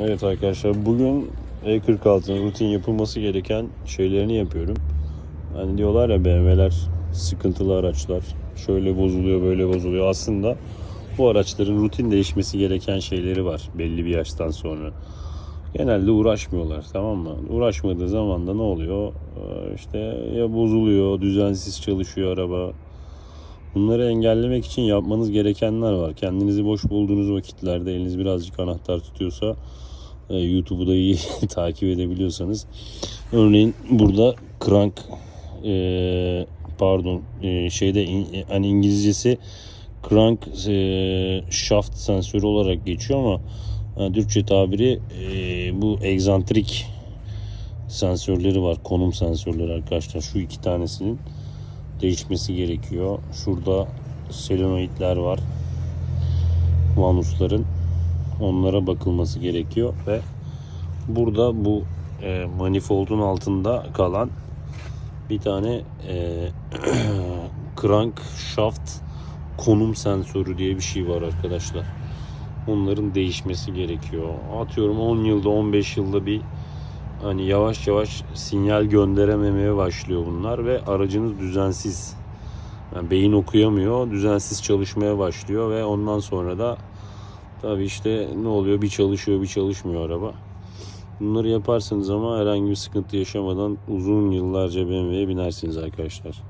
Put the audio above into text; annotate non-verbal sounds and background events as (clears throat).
Evet arkadaşlar bugün E46'nın rutin yapılması gereken şeylerini yapıyorum. Hani diyorlar ya BMW'ler sıkıntılı araçlar. Şöyle bozuluyor böyle bozuluyor. Aslında bu araçların rutin değişmesi gereken şeyleri var belli bir yaştan sonra. Genelde uğraşmıyorlar tamam mı? Uğraşmadığı zaman da ne oluyor? Ee, İşte ya bozuluyor, düzensiz çalışıyor araba. Bunları engellemek için yapmanız gerekenler var. Kendinizi boş bulduğunuz vakitlerde eliniz birazcık anahtar tutuyorsa e, YouTube'u da iyi (laughs) takip edebiliyorsanız. Örneğin burada crank e, pardon e, şeyde in- hani İngilizcesi crank e, shaft sensörü olarak geçiyor ama e, Türkçe tabiri e, bu egzantrik sensörleri var. Konum sensörleri arkadaşlar. Şu iki tanesinin değişmesi gerekiyor. Şurada selenoidler var. Vanusların onlara bakılması gerekiyor ve burada bu e, manifoldun altında kalan bir tane e, (clears throat) crank shaft konum sensörü diye bir şey var arkadaşlar. Onların değişmesi gerekiyor. Atıyorum 10 yılda 15 yılda bir hani yavaş yavaş sinyal gönderememeye başlıyor bunlar ve aracınız düzensiz. Yani beyin okuyamıyor, düzensiz çalışmaya başlıyor ve ondan sonra da tabii işte ne oluyor? Bir çalışıyor, bir çalışmıyor araba. Bunları yaparsanız ama herhangi bir sıkıntı yaşamadan uzun yıllarca BMW'ye binersiniz arkadaşlar.